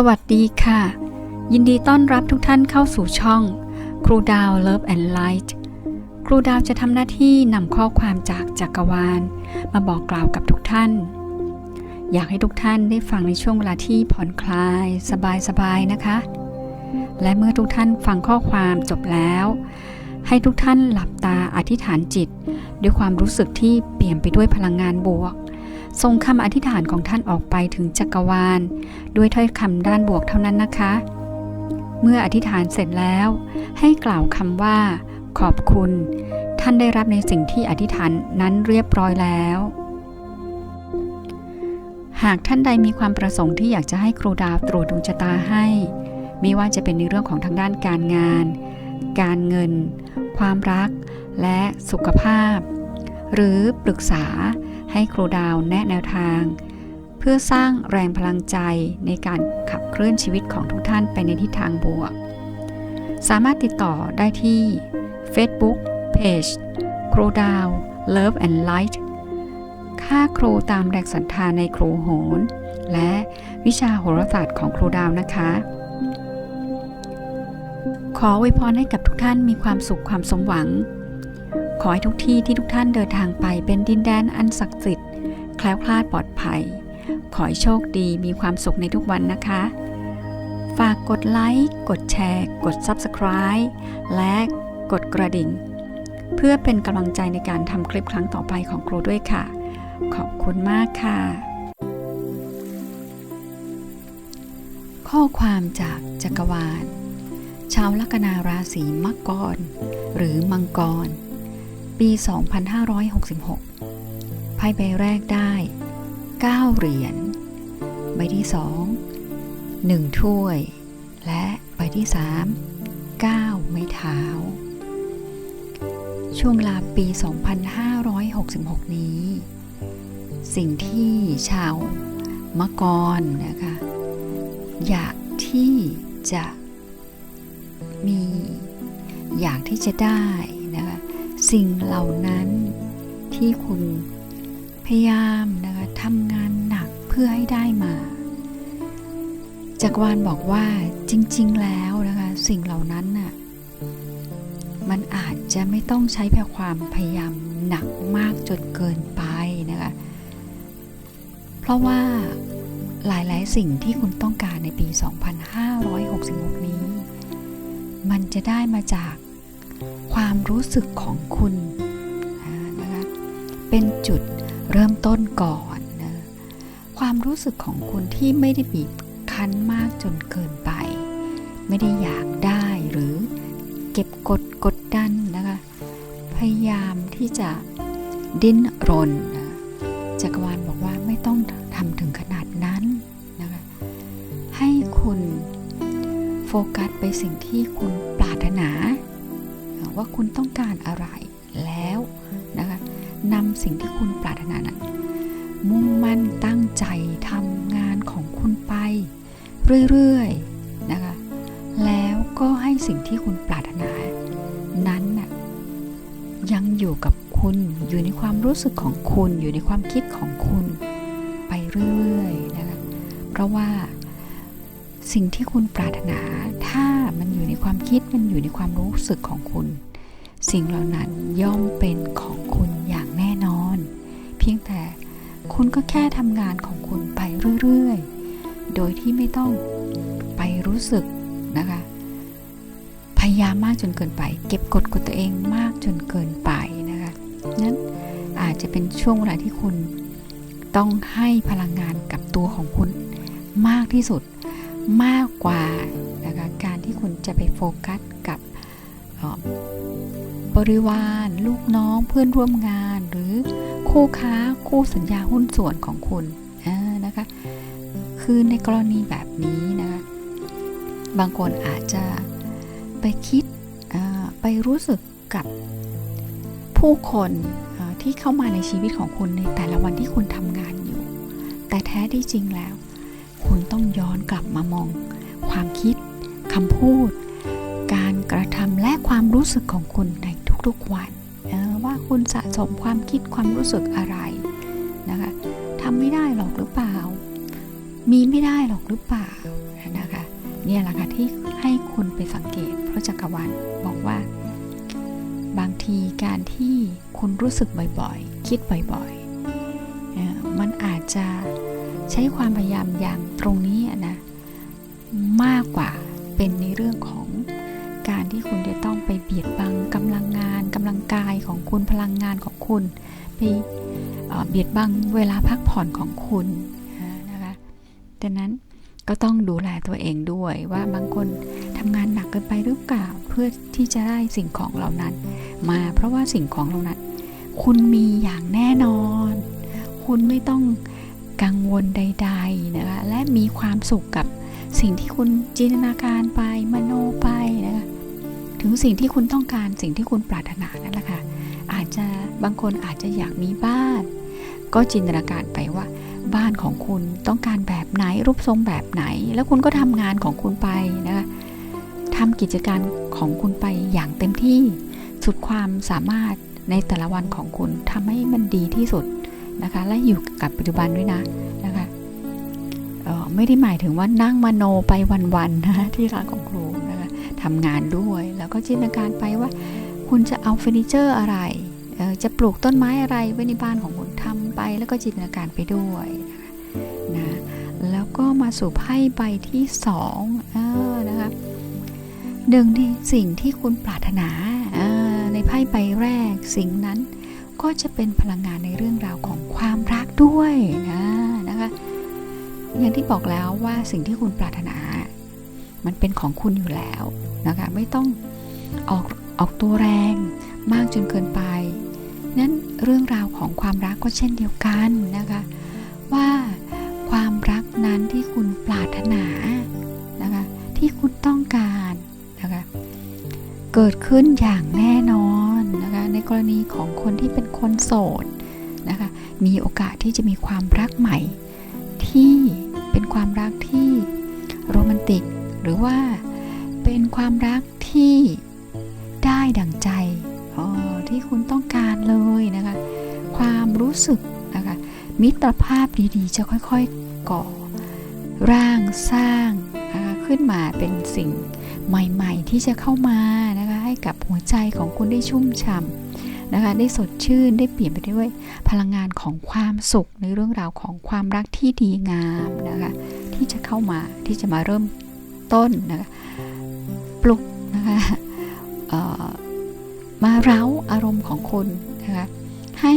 สวัสดีค่ะ ยินดีต้อนรับทุกท่านเข้าสู่ช่อง ครูดาว Love and Light ครูดาวจะทำหน้าที่นำข้อความจากจักรวาล มาบอกกล่าวกับทุกท่าน อยากให้ทุกท่านได้ฟังในช่วงเวลาที่ผ่อนคลาย สบายๆนะคะ และเมื่อทุกท่านฟังข้อความจบแล้ว ให้ทุกท่านหลับตาอธิษฐานจิต ด้วยความรู้สึกที่เปลี่ยนไปด้วยพลังงานบวก ส่งคำอธิษฐานของท่านออกไปถึงจักรวาล ด้วยถ้อยคำด้านบวกเท่านั้นนะคะ เมื่ออธิษฐานเสร็จแล้ว ให้กล่าวคำว่า ขอบคุณ ท่านได้รับในสิ่งที่อธิษฐานนั้นเรียบร้อยแล้ว หากท่านใดมีความประสงค์ที่อยากจะให้ครูดาวตรวจดวงชะตาให้ ไม่ว่าจะเป็นในเรื่องของทางด้านการงาน การเงิน ความรัก และสุขภาพ หรือปรึกษา ให้ครูดาวแนะแนวทาง เพื่อสร้างแรงพลังใจในการขับเคลื่อนชีวิตของทุกท่านไปในทิศทางบวก สามารถติดต่อได้ที่ Facebook Page ครูดาว Love and Light ค่าครูตามแรงศรัทธาในครูโหน และวิชาโหราศาสตร์ของครูดาวนะคะขออวยพรให้กับทุกท่านมีความสุขความสมหวัง ขอให้ทุกที่ที่ทุกท่านเดินทางไปเป็นดินแดนอันศักดิ์สิทธิ์ แคล้วคลาดปลอดภัย ขอให้โชคดีมีความสุขในทุกวันนะคะ ฝากกดไลค์ กดแชร์ กด Subscribe และกดกระดิ่ง เพื่อเป็นกำลังใจในการทำคลิปครั้งต่อไปของครูด้วยค่ะ ขอบคุณมากค่ะ ข้อความจากจักรวาลชาวลัคนาราศีมังกร หรือมังกร ปี 2566 ไพ่ใบแรกได้ 9 เหรียญ ใบที่ 2 1 ถ้วย และใบที่ 3 9 ไม้เท้า ช่วงลาปี 2566 นี้ สิ่งที่ชาวมกรนะคะ อยากที่จะมี อยากที่จะได้ สิ่งเหล่านั้นที่คุณพยายามนะคะทำงานหนักเพื่อให้ได้มาจักรวาลบอกว่าจริง ๆ แล้วนะคะสิ่งเหล่านั้นน่ะมันอาจจะไม่ต้องใช้แค่ความพยายามหนักมากจนเกินไปนะคะเพราะว่าหลาย ๆ สิ่งที่คุณต้องการในปี 2566 นี้ มันจะได้มาจาก ความรู้สึกของคุณนะคะเป็นจุดเริ่มต้นก่อนนะความรู้สึกของคุณที่ไม่ได้บีบคั้นมากจนเกินไป ไม่ได้อยากได้หรือเก็บกดกดดันนะคะ พยายามที่จะดิ้นรนนะจักรวาลบอกว่าไม่ต้องทำถึงขนาดนั้นนะคะให้คุณโฟกัสไปสิ่งที่คุณปรารถนา ว่าคุณต้องการอะไรแล้วนะคะนำสิ่งที่คุณปรารถนานั้นมุ่งมั่นตั้งใจทำงานของคุณไป เรื่อยๆนะคะแล้วก็ให้สิ่งที่คุณปรารถนา นั้นน่ะยังอยู่กับคุณอยู่ในความรู้สึกของคุณ อยู่ในความคิดของคุณ ไปเรื่อยๆนะคะเพราะว่าสิ่งที่คุณปรารถนา ถ้ามันอยู่ในความคิดมันอยู่ในความรู้สึกของคุณ สิ่งเหล่านั้นย่อมเป็นของคุณอย่างแน่นอน เพียงแต่คุณก็แค่ทำงานของคุณไปเรื่อยๆ โดยที่ไม่ต้องไปรู้สึกนะคะ พยายามมากจนเกินไป เก็บกดกับตัวเองมากจนเกินไปนะคะนั้นอาจจะเป็นช่วงเวลาที่คุณต้องให้พลังงานกับตัวของคุณมากที่สุดมากกว่านะคะการที่คุณจะไปโฟกัสกับ บริวาร ลูกน้องเพื่อนร่วมงาน หรือคู่ค้าคู่สัญญาหุ้นส่วนของคุณนะคะคือในกรณีแบบนี้นะคะบางคนอาจจะไปคิดไปรู้สึกกับผู้คนที่เข้ามาในชีวิตของคุณในแต่ละวันที่คุณทำงานอยู่ แต่แท้ที่จริงแล้ว คุณต้องย้อนกลับมามอง ความคิดคำพูด การกระทำและความรู้สึกของคุณใน ทุกๆวันว่าคุณสะสมความคิดความรู้สึกอะไรนะคะทำไม่ได้หรอกหรือเปล่า มีไม่ได้หรอกหรือเปล่านะคะเนี่ยแหละค่ะที่ให้คุณไปสังเกตพระจักรวาลบอกว่า บางทีการที่คุณรู้สึกบ่อยๆ คิดบ่อยๆมันอาจจะใช้ความพยายามอย่างตรงนี้นะมากกว่าเป็นในเรื่องของ การที่คุณจะต้องไปเบียดบังกำลังงานกำลังกายของคุณพลังงานของคุณ ไปเบียดบังเวลาพักผ่อนของคุณนะคะดังนั้นก็ต้องดูแลตัวเองด้วยว่าบางคนทำงานหนักเกินไปหรือเปล่าเพื่อที่จะได้สิ่งของเหล่านั้น มาเพราะว่าสิ่งของเหล่านั้น คุณมีอย่างแน่นอน คุณไม่ต้องกังวลใดๆนะคะและมีความสุขกับสิ่งที่คุณจินตนาการไปมโนไปนะคะ ถึงสิ่งที่คุณต้องการสิ่งที่คุณปรารถนานั่นแหละค่ะอาจจะบางคนอาจจะอยากมีบ้าน ก็จินตนาการไปว่า บ้านของคุณต้องการแบบไหนรูปทรงแบบไหน แล้วคุณก็ทำงานของคุณไปนะคะทำกิจการของคุณไปอย่างเต็มที่สุดความสามารถในแต่ละวันของคุณทำให้มันดีที่สุดนะคะและอยู่กับปัจจุบันด้วยนะนะคะออไม่ได้หมายถึงว่านั่งมโนไปวันๆนะคะที่ร้านของครู ทำงานด้วย แล้วก็จินตนาการไปว่า คุณจะเอาเฟอร์นิเจอร์อะไร จะปลูกต้นไม้อะไรไว้ในบ้านของคุณทำไป แล้วก็จินตนาการไปด้วยนะแล้วก็มาสู่ไพ่ใบที่สองออนะคะหนึ่งในสิ่งที่คุณปรารถนาในไพ่ใบแรกสิ่งนั้นก็จะเป็นพลังงานในเรื่องราวของความรักด้วยนะนะคะอย่างที่บอกแล้วว่าสิ่งที่คุณปรารถนา มันเป็นของคุณอยู่แล้วนะคะไม่ต้องออกออกตัวแรงมากจนเกินไป นั้นเรื่องราวของความรักก็เช่นเดียวกันนะคะว่าความรักนั้นที่คุณปรารถนานะคะที่คุณต้องการนะคะเกิดขึ้นอย่างแน่นอนนะคะในกรณีของคนที่เป็นคนโสดนะคะมีโอกาสที่จะมีความรักใหม่ ที่เป็นความรักที่โรแมนติก หรือว่าเป็นความรักที่ได้ดั่งใจออที่คุณต้องการเลยนะคะ ความรู้สึกนะคะ มิตรภาพดีๆ จะค่อยๆก่อ ร่างสร้างนะคะขึ้นมาเป็นสิ่งใหม่ๆ ที่จะเข้ามานะคะให้กับหัวใจของคุณได้ชุ่มฉ่ำนะคะ ได้สดชื่นได้เปลี่ยนไปด้วยพลังงานของความสุขในเรื่องราวของความรักที่ดีงามนะคะ ที่จะเข้ามาที่จะมาเริ่ม ต้นนะคะปลุกนะคะมาเร้าอารมณ์ของคุณนะคะให้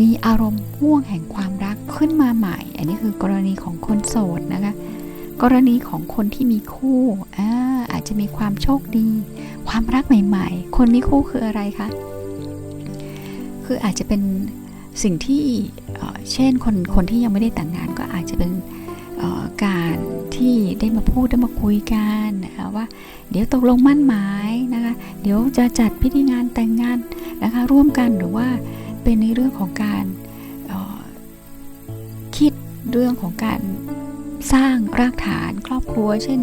มีอารมณ์ห่วงแห่งความรักขึ้นมาใหม่ อันนี้คือกรณีของคนโสดนะคะกรณีของคนที่มีคู่อาอาจจะมีความโชคดี ความรักใหม่ ๆ คนมีคู่คืออะไรคะคืออาจจะเป็นสิ่งที่เช่นคนคนที่ยังไม่ได้แต่งงานก็อาจจะเป็น การที่ได้มาพูดได้มาคุยกันนะคะว่า เดี๋ยวตกลงมั่นหมายนะคะเดี๋ยวจะจัดพิธีงานแต่งงานนะคะร่วมกันหรือว่าเป็นในเรื่องของการออคิดเรื่องของการสร้างรากฐานครอบครัว เช่น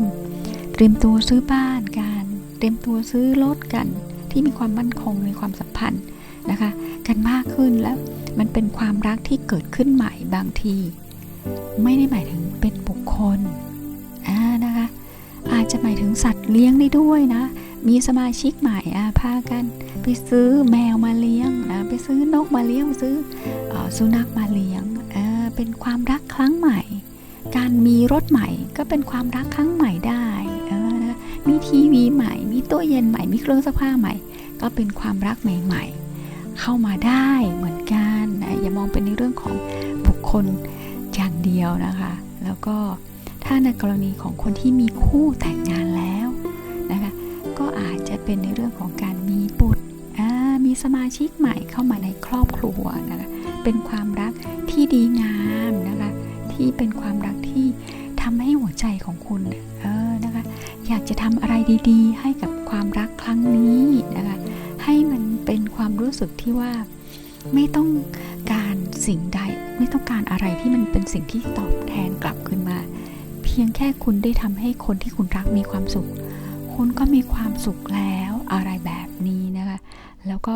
เตรียมตัวซื้อบ้านกันเตรียมตัวซื้อรถกัน ที่มีความมั่นคงในความสัมพันธ์นะคะ กันมากขึ้นแล้วมันเป็นความรักที่เกิดขึ้นใหม่บางที ไม่ได้หมายถึงเป็นบุคคลอ่านะคะ อาจจะหมายถึงสัตว์เลี้ยงได้ด้วยนะ มีสมาชิกใหม่อาพากัน ไปซื้อแมวมาเลี้ยงนะ ไปซื้อนกมาเลี้ยง ซื้ออสุนัขมาเลี้ยงเเป็นความรักครั้งใหม่ การมีรถใหม่ก็เป็นความรักครั้งใหม่ได้เออนะมีทีวีใหม่ มีตู้เย็นใหม่ มีเครื่องซักผ้าใหม่ ก็เป็นความรักใหม่ ๆ เข้ามาได้เหมือนกันนะอย่ามองเป็นในเรื่องของบุคคล ดียวนะคะ แล้วก็ถ้าในกรณีของคนที่มีคู่แต่งงานแล้วนะคะ ก็อาจจะเป็นในเรื่องของการมีบุตรมีสมาชิกใหม่เข้ามาในครอบครัวนะคะ เป็นความรักที่ดีงามนะคะ ที่เป็นความรักที่ทำให้หัวใจของคุณเออนะคะ อยากจะทำอะไรดีๆ ให้กับความรักครั้งนี้นะคะ ให้มันเป็นความรู้สึกที่ว่าไม่ต้อง การสิ่งใดไม่ต้องการอะไรที่มันเป็นสิ่งที่ตอบแทนกลับขึ้นมา เพียงแค่คุณได้ทำให้คนที่คุณรักมีความสุข คุณก็มีความสุขแล้วอะไรแบบนี้นะคะ แล้วก็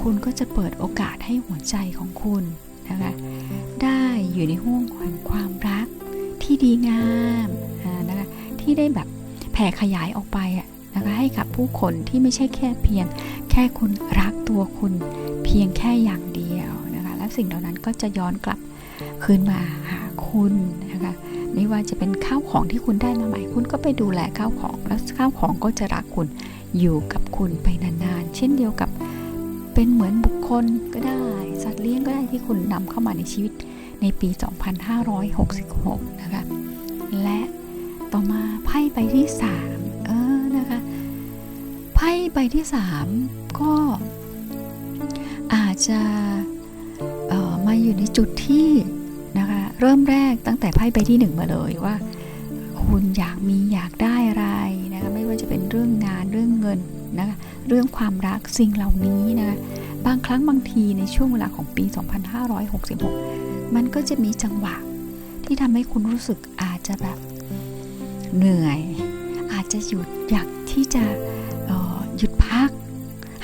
คุณก็จะเปิดโอกาสให้หัวใจของคุณนะคะได้อยู่ในห่วงแห่งความรักที่ดีงามนะคะที่ได้แบบแผ่ขยายออกไปนะคะให้กับผู้คนที่ไม่ใช่แค่เพียง แค่คุณรักตัวคุณเพียงแค่อย่างเดียว สิ่งเหล่านั้นก็จะย้อนกลับคืนมาหาคุณนะคะไม่ว่าจะเป็นข้าวของที่คุณได้มาใหม่คุณก็ไปดูแลข้าวของ แล้วข้าวของก็จะรักคุณอยู่กับคุณไปนานๆ เช่นเดียวกับเป็นเหมือนบุคคลก็ได้ สัตว์เลี้ยงก็ได้ที่คุณนำเข้ามาในชีวิตในปี 2566 นะคะ และต่อมาไพ่ใบที่ 3 เออนะคะไพ่ใบที่ 3 ก็อาจจะ อยู่ในจุดที่นะคะเริ่มแรกตั้งแต่ไพ่ใบที่1มาเลยว่า คุณอยากมีอยากได้อะไรนะคะไม่ว่าจะเป็นเรื่องงานเรื่องเงินนะคะเรื่องความรักสิ่งเหล่านี้นะคะบางครั้งบางทีในช่วงเวลาของปี 2566 มันก็จะมีจังหวะที่ทำให้คุณรู้สึกอาจจะแบบเหนื่อย อาจจะหยุดอยากที่จะออหยุดพัก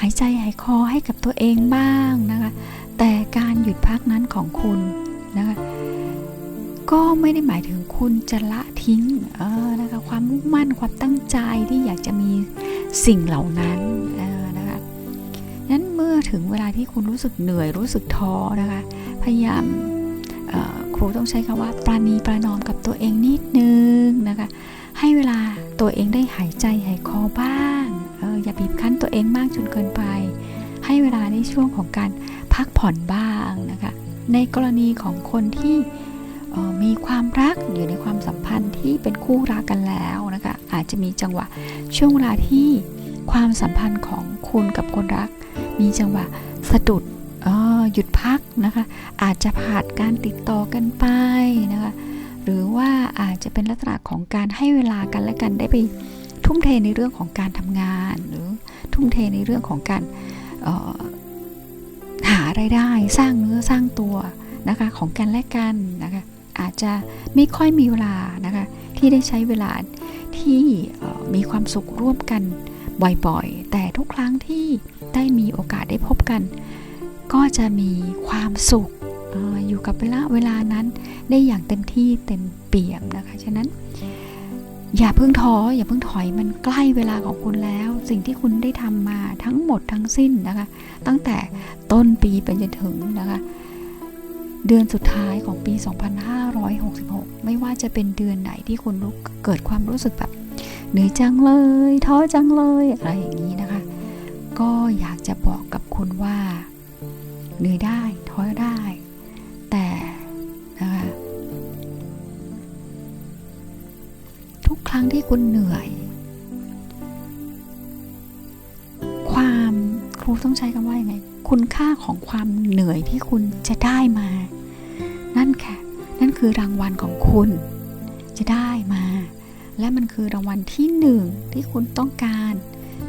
หายใจหายคอให้กับตัวเองบ้างนะคะ แต่การหยุดพักนั้นของคุณนะคะก็ไม่ได้หมายถึงคุณจะละทิ้งออนะคะความมุ่งมั่นความตั้งใจที่อยากจะมีสิ่งเหล่านั้นออนะคะนั้นเมื่อถึงเวลาที่คุณรู้สึกเหนื่อยรู้สึกท้อนะคะพยายามออครูต้องใช้คำว่าปราณีประนอมกับตัวเองนิดนึงนะคะให้เวลาตัวเองได้หายใจหายคอบ้างอออย่าบีบคั้นตัวเองมากจนเกินไป ให้เวลาในช่วงของการพักผ่อนบ้างนะคะในกรณีของคนที่มีความรักอยู่ในความสัมพันธ์ที่เป็นคู่รักกันแล้วนะคะอาจจะมีจังหวะช่วงเวลาที่ความสัมพันธ์ของคุณกับคนรัก มีจังหวะสะดุดหยุดพักนะคะอาจจะขาดการติดต่อกันไปนะคะหรือว่าอาจจะเป็นลักษณะของการให้เวลากันและกันได้ไปทุ่มเทในเรื่องของการทำงาน หรือทุ่มเทในเรื่องของการ หาไรายได้สร้างเนื้อสร้างตัวนะคะของกันและกันนะคะอาจจะไม่ค่อยมีเวลานะคะที่ได้ใช้เวลาที่มีความสุขร่วมกันบ่อยๆ แต่ทุกครั้งที่ได้มีโอกาสได้พบกัน ก็จะมีความสุขอออยู่กับเวลาเวลานั้นได้อย่างเต็มที่เต็มเปี่ยมนะคะ ฉะนั้น อย่าเพิ่งท้ออย่าเพิ่งถอยมันใกล้เวลาของคุณแล้ว สิ่งที่คุณได้ทำมาทั้งหมดทั้งสิ้นนะคะ ตั้งแต่ต้นปีไปจนถึงนะคะ เดือนสุดท้ายของปี 2566 ไม่ว่าจะเป็นเดือนไหนที่คุณรู้เกิดความรู้สึกแบบเหนื่อยจังเลย ท้อจังเลยอะไรอย่างนี้นะคะ ก็อยากจะบอกกับคุณว่า เหนื่อยได้ท้อได้่คุณเหนื่อย ความครูต้องใช้คำว่าอยังไง คุณค่าของความเหนื่อยที่คุณจะได้มา นั่นค่ะ นั่นคือรางวัลของคุณ จะได้มา และมันคือรางวัลที่หนึ่งที่คุณต้องการ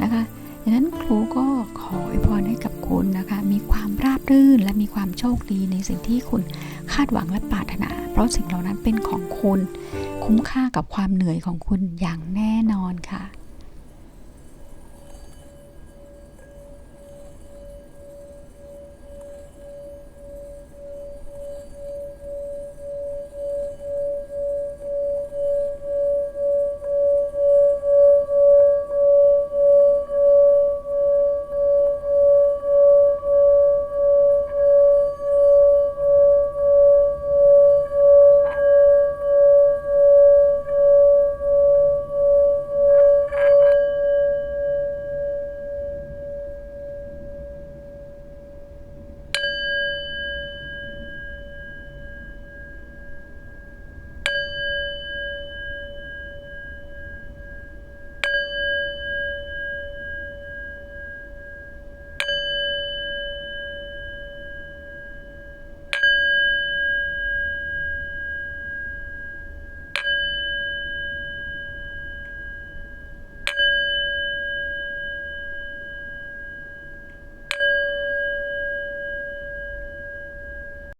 นะคะดังนั้นครูก็ขออวยพรให้กับคุณนะคะ มีความราบรื่นและมีความโชคดีในสิ่งที่คุณคาดหวังและปรารถนา เพราะสิ่งเหล่านั้นเป็นของคุณ คุ้มค่ากับความเหนื่อยของคุณอย่างแน่นอนค่ะ